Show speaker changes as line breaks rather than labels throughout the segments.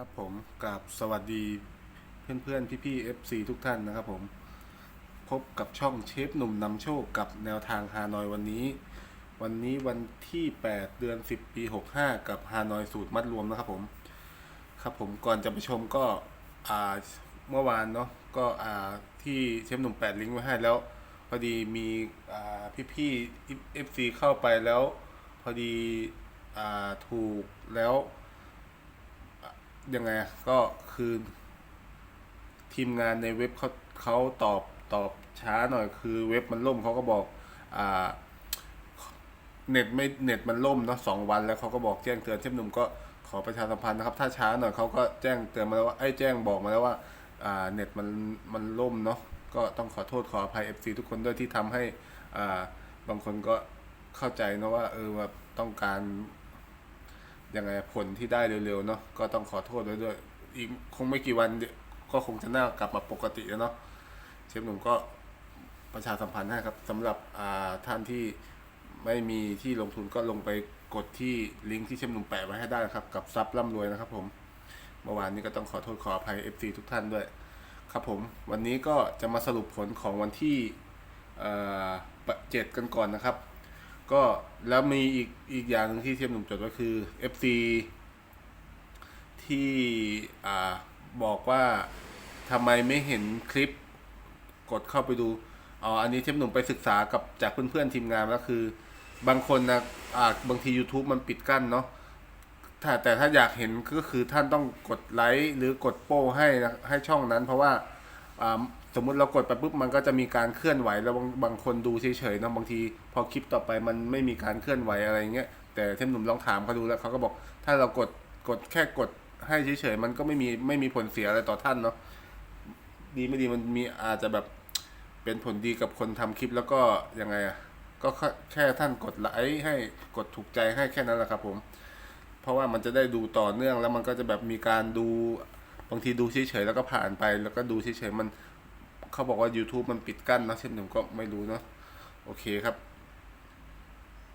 ครับผมกับสวัสดีเพื่อนเพื่อนพี่พี่ๆ FC ทุกท่านนะครับผมพบกับช่องเชฟหนุ่มนำโชคกับแนวทางฮานอยวันนี้ วันนี้วันที่ 8 เดือน 10 ปี 65 กับฮานอยสูตรมัดรวมนะครับผมครับผมก่อนจะไปชมก็อ่าเมื่อวานเนาะก็อ่าที่เชฟหนุ่มแปดลิงก์ไว้ให้แล้ว พอดีมีอ่าพี่ๆ FC เข้าไปแล้ว พอดีอ่าถูกแล้ว ยังไงก็คือทีมงานในเว็บเขาเขาตอบตอบช้าหน่อยคือเว็บมันล่มเขาก็บอกอ่าเน็ตไม่เน็ตมันล่มเนาะสองวันแล้วเขาก็บอกแจ้งเตือนเช่นหนุ่มก็ขอประชาสัมพันธ์นะครับ ถ้าช้าหน่อยเขาก็แจ้งเตือนมาแล้วว่าไอ้แจ้งบอกมาแล้วว่าอ่าเน็ตมันมันล่มเนาะก็ต้องขอโทษขออภัย FC ทุกคนด้วยที่ทำให้อ่าบางคนก็เข้าใจนะว่าเออว่าต้องการ ยังไงผลที่ได้เร็วๆเนาะก็ต้องขอโทษด้วยด้วยอีกคงไม่กี่วันเดี๋ยวก็คงจะน่ากลับมาปกติแล้วเนาะเชฟหนุ่มก็ประชาสัมพันธ์ให้ครับสำหรับอ่าท่านที่ไม่มีที่ลงทุนก็ลงไปกดที่ลิงก์ที่เชมหนุ่มแปะไว้ให้ได้นะครับ กับซับร่ำรวยนะครับผมเมื่อวานนี้ก็ต้องขอโทษขออภัย FC ทุกท่านด้วย ครับผม วันนี้ก็จะมาสรุปผลของวันที่เอ่อเจ็ดกันก่อนนะครับ ก็แล้วมีอีกอีกอย่างหนึงที่เชมหนุ่มจดไว้คือ FC ที่อ่าบอกว่าทำไมไม่เห็นคลิปกดเข้าไปดูอ๋ออันนี้เทปหนุ่มไปศึกษากับจากเพื่อนๆทีมงานแล้วคือ บางคนนะอ่าบางที YouTube มันปิดกั้นเนาะถ้าแต่ถ้าอยากเห็นก็คือท่านต้องกดไลค์หรือกดโป้ให้นะให้ช่องนั้น เพราะว่าอ่าสมมุติเรากดไปปุ๊บมันก็จะมีการเคลื่อนไหวแล้วบางบางคนดูเฉยๆเนะบางที พอคลิปต่อไปมันไม่มีการเคลื่อนไหวอะไรเงี้ยแต่เทปหนุ่มลองถามเขาดูแล้วเขาก็บอก ถ้าเรากดกดแค่กดให้เฉยๆมันก็ไม่มีไม่มีผลเสียอะไรต่อท่านเนาะดีไม่ดีมันมีอาจจะแบบเป็นผลดีกับคนทำคลิปแล้วก็ยังไงอะก็แค่แค่ท่านกดไลค์ให้กดถูกใจให้แค่นั้นแหละครับผม เพราะว่ามันจะได้ดูต่อเนื่องแล้วมันก็จะแบบมีการดูบางทีดูเฉยๆแล้วก็ผ่านไป แล้วก็ดูเฉยๆมัน เขาบอกว่า YouTube มันปิดกั้นนะเช่นหนุ่มก็ไม่รู้เนาะโอเคครับ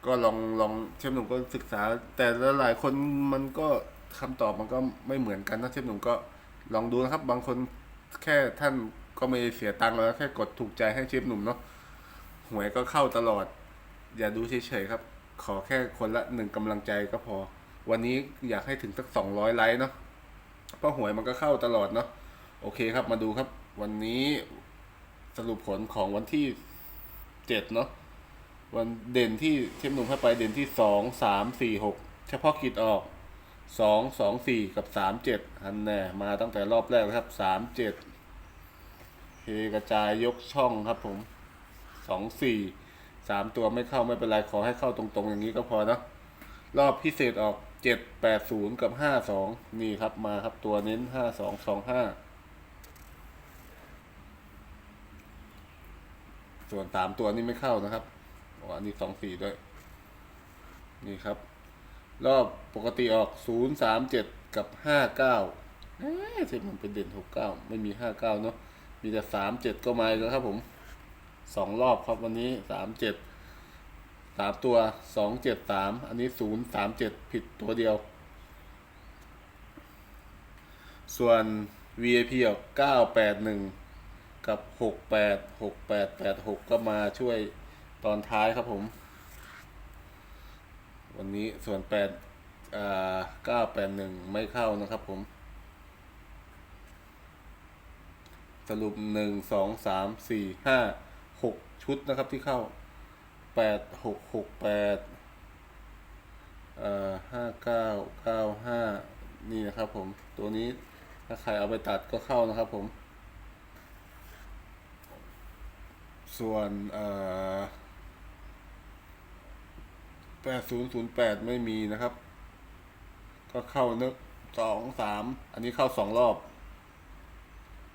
ก็ลองลองเชฟหนุ่มก็ศึกษา แต่ละหลายคนมันก็คำตอบมันก็ไม่เหมือนกันนะเชฟหนุ่มก็ลองดูนะครับ บางคนแค่ท่านก็ไม่เสียตังค์แล้วแค่กดถูกใจให้เชฟหนุ่มเนาะหวยก็เข้าตลอด อย่าดูเฉยๆครับ ขอแค่คนละหนึ่งกำลังใจก็พอ วันนี้อยากให้ถึงสักสองร้อยไลค์เนาะเพราะหวยมันก็เข้าตลอดเนาะโอเคครับมาดูครับ วันนี้ สรุปผลของวันที่เจ็ดเนาะวันเด่นที่เทมหนุ่มให้าไปเด่นที่สองสามสี่หกเฉพาะกิจออกสองสองสี่กับสามเจ็ดอันแน่มาตั้งแต่รอบแรกแล้วครับสามเจ็ดเฮกระจายยกช่องครับผมสองสี่สามตัวไม่เข้าไม่เป็นไร ขอให้เข้าตรงๆ อย่างนี้ก็พอเนะรอบพิเศษออกเจ็ดแปดศูนย์กับห้าสองนี่ครับมาครับตัวเน้นห้าสองสองห้า ส่วนสามตัวนี้ไม่เข้านะครับอ๋ออันนี้สองสี่ด้วย นี่ครับ รอบปกติออกศูนย์สามเจ็ดกับห้าเก้าเอ๊ะที่มันเป็นเด่นหกเก้าไม่มีห้าเก้าเนาะมีแต่สามเจ็ดก็มาแล้วครับผมสองรอบครับวันนี้สามเจ็ดสามตัวสองเจ็ดสามอันนี้ศูนย์สามเจ็ดผิดตัวเดียว ส่วน VIP ออกเก้าแปดหนึ่ง กับหกแปดหกแปดแปดหกก็มาช่วยตอนท้ายครับผม วันนี้ส่วนแปดอ่าเก้าแปดหนึ่งไม่เข้านะครับผม สรุปหนึ่งสองสามสี่ห้าหกชุดนะครับที่เข้าแปดหกหกแปดเอ่อห้าเก้าเก้าห้านี่นะครับผม ตัวนี้ถ้าใครเอาไปตัดก็เข้านะครับผม ส่วนแปดศูนย์ศูนย์แปดไม่มีนะครับ ก็เข้านึกสองสามอันนี้เข้าสองรอบ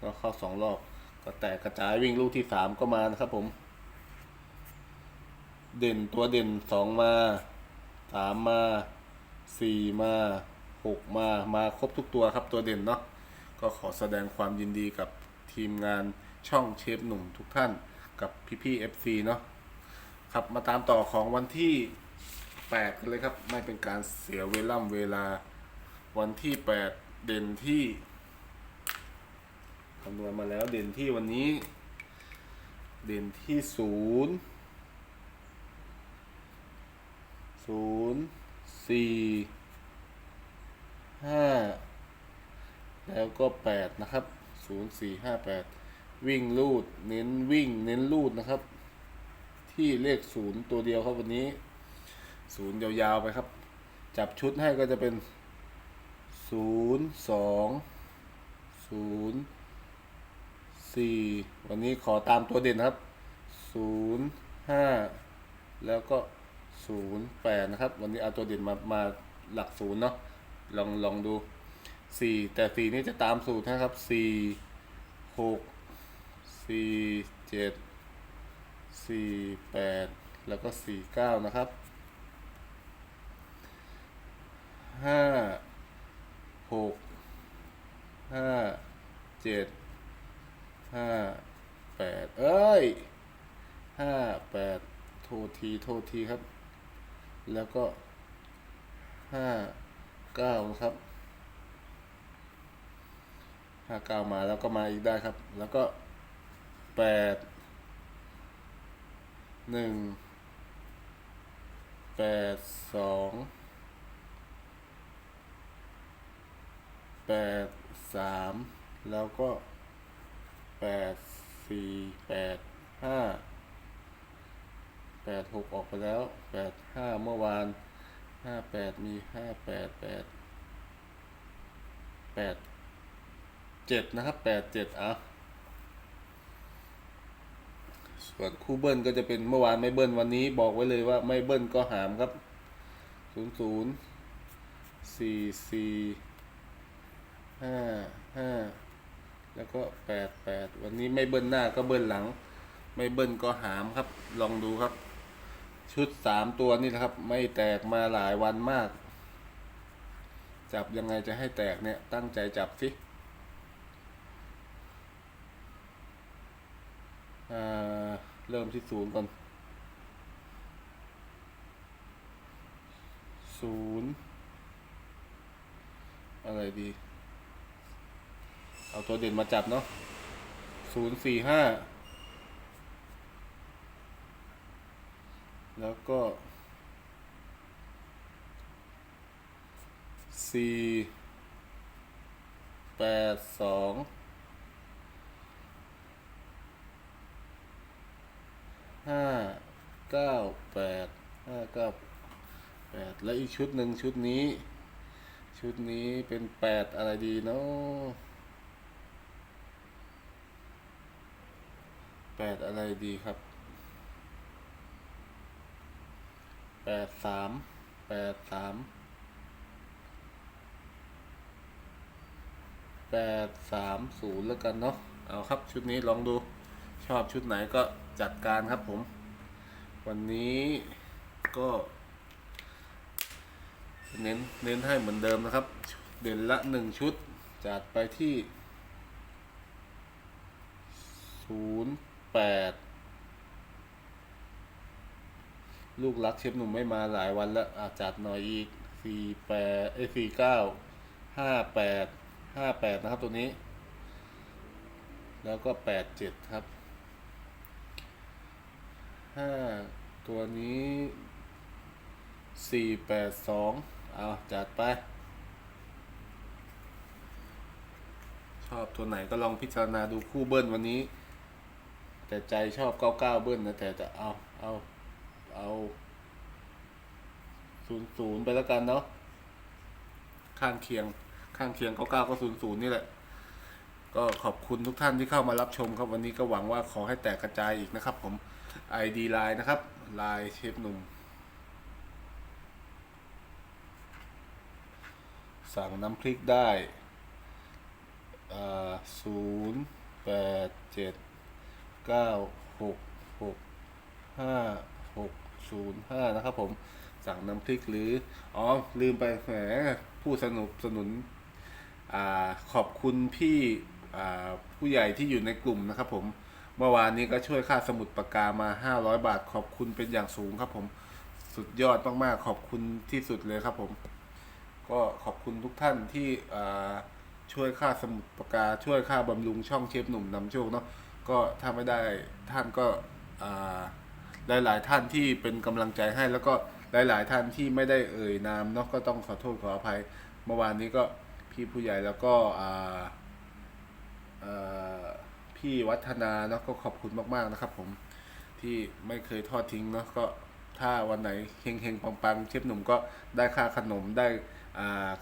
ก็เข้าสองรอบ ก็แตกกระจายวิ่งลูกที่สามก็มานะครับผม เด่นตัวเด่นสองมาสามมาสี่มาหกมา มาครบทุกตัวครับตัวเด่นเนาะ ก็ขอแสดงความยินดีกับทีมงานช่องเชฟหนุ่มทุกท่าน กับพี่ๆ FC เนาะครับมาตามต่อของวันที่8กันเลยครับ ไม่เป็นการเสียเวล่ำเวลาวันที่ 8 เด่นที่คำนวณมาแล้วเด่นที่วันนี้ เด่นที่ศูนย์ศูนย์สี่ห้าแล้วก็แปดนะครับศูนย์สี่ห้าแปด วิ่งลูด เน้นวิ่ง เน้นลูดนะครับ ที่เลขศูนย์ตัวเดียวครับวันนี้ศูนย์ยาวๆไปครับ จับชุดให้ก็จะเป็นศูนย์สองศูนย์สี่วันนี้ขอตามตัวเด่นนะครับศูนย์ห้าแล้วก็ศูนย์แปดนะครับ วันนี้เอาตัวเด่นมามาหลักศูนย์เนาะลองลองดูสี่แต่สี่นี่จะตามสูตรนะครับสี่หก สี่เจ็ดสี่แปดแล้วก็สี่เก้านะครับห้าหกห้าเจ็ดห้าแปดเอ้ยห้าแปดโทษทีโทษทีครับ แล้วก็ห้าเก้าครับห้าเก้ามาแล้วก็มาอีกได้ครับ แล้วก็ แปดหนึ่งแปดสองแปดสามแล้วก็แปดสี่แปดห้าแปดหกออกไปแล้วแปดห้าเมื่อวานห้าแปดมีห้าแปดแปดแปดเจ็ดนะครับแปดเจ็ดอะ ส่วนคู่เบิ้ลก็จะเป็นเมื่อวานไม่เบิ้ลวันนี้บอกไว้เลยว่าไม่เบิ้ลก็หามครับศูนย์ศูนย์สี่สี่ห้าห้าแล้วก็แปดแปดวันนี้ไม่เบิ้ลหน้าก็เบิ้ลหลัง ไม่เบิ้ลก็หามครับ ลองดูครับ ชุดสามตัวนี่นะครับ ไม่แตกมาหลายวันมาก จับยังไงจะให้แตกเนี่ยตั้งใจจับสิอ่า เริ่มที่ศูนย์ก่อนศูนย์อะไรดี เอาตัวเด่นมาจับเนาะศูนย์สี่ห้าแล้วก็สี่แปดสอง ห้าเก้าแปดห้าเก้าแปดแล้วอีกชุดหนึ่งชุดนี้ ชุดนี้เป็นแปดอะไรดีเนาะแปดอะไรดีครับแปดสามแปดสามแปดสามศูนย์แล้วกันเนาะเอาครับชุดนี้ลองดูชอบชุดไหนก็ จัดการครับผม วันนี้ก็ เน้นเน้นให้เหมือนเดิมนะครับ เด่นละหนึ่งชุด จัดไปที่ศูนย์แปดลูกรักเชฟหนุ่มไม่มาหลายวันแล้วอาจัดหน่อยอีกสี่แปดเอ้สี่เก้าห้าแปดห้าแปดนะครับตัวนี้ แล้วก็แปดเจ็ดครับ ห้าตัวนี้สี่แปดสองเอาจัดไป ชอบตัวไหนก็ลองพิจารณาดูคู่เบิ้ลวันนี้ แต่ใจชอบเก้าเก้าเบิ้ลนะ แต่จะเอาเอาเอาศูนย์ศูนย์ไปแล้วกันเนาะข้างเคียงข้างเคียงเก้าเก้าก็ศูนย์ศูนย์นี่แหละก็ขอบคุณทุกท่านที่เข้ามารับชมครับวันนี้ก็หวังว่าขอให้แตกกระจายอีกนะครับผม ID Line นะครับ Line เชฟหนุ่ม สั่งน้ำพริกได้ศูนย์แปดเจ็ดเก้าหกหกห้าหกศูนย์ห้านะครับผมสั่งน้ำพริกหรือ อ๋อ ลืมไปแหมผู้สนับสนุนอขอบคุณพี่ผู้ใหญ่ที่อยู่ในกลุ่มนะครับผม เมื่อวานนี้ก็ช่วยค่าสมุดปากกามา 500 บาท ขอบคุณเป็นอย่างสูงครับผม สุดยอดมากๆ ขอบคุณที่สุดเลยครับผม ก็ขอบคุณทุกท่านที่อ่าช่วยค่าสมุดปากกา ช่วยค่าบำรุงช่องเชฟหนุ่มนำโชคเนาะ ก็ถ้าไม่ได้ท่านก็อ่าหลายๆท่านที่เป็นกำลังใจให้แล้วก็หลาย ๆ ท่านที่ไม่ได้เอ่ยนามเนาะก็ต้องขอโทษขออภัย เมื่อวานนี้ก็พี่ผู้ใหญ่แล้วก็อ่าเอ่อ พี่วัฒนาเนาะก็ขอบคุณมากๆนะครับ ผมที่ไม่เคยทอดทิ้งเนาะก็ถ้าวันไหนเฮงๆปังๆเชฟหนุ่มก็ได้ค่าขนมได้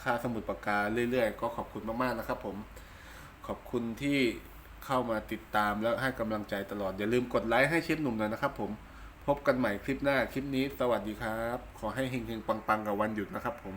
ค่าสมุดปากกาเรื่อยๆ ก็ขอบคุณมากๆนะครับ ผมขอบคุณที่เข้ามาติดตามแล้วให้กำลังใจตลอด อย่าลืมกดไลค์ให้เชฟหนุ่มหน่อยนะครับ ผมพบกันใหม่คลิปหน้าคลิปนี้ สวัสดีครับ ขอให้เฮงๆปังๆกับวันหยุดนะครับผม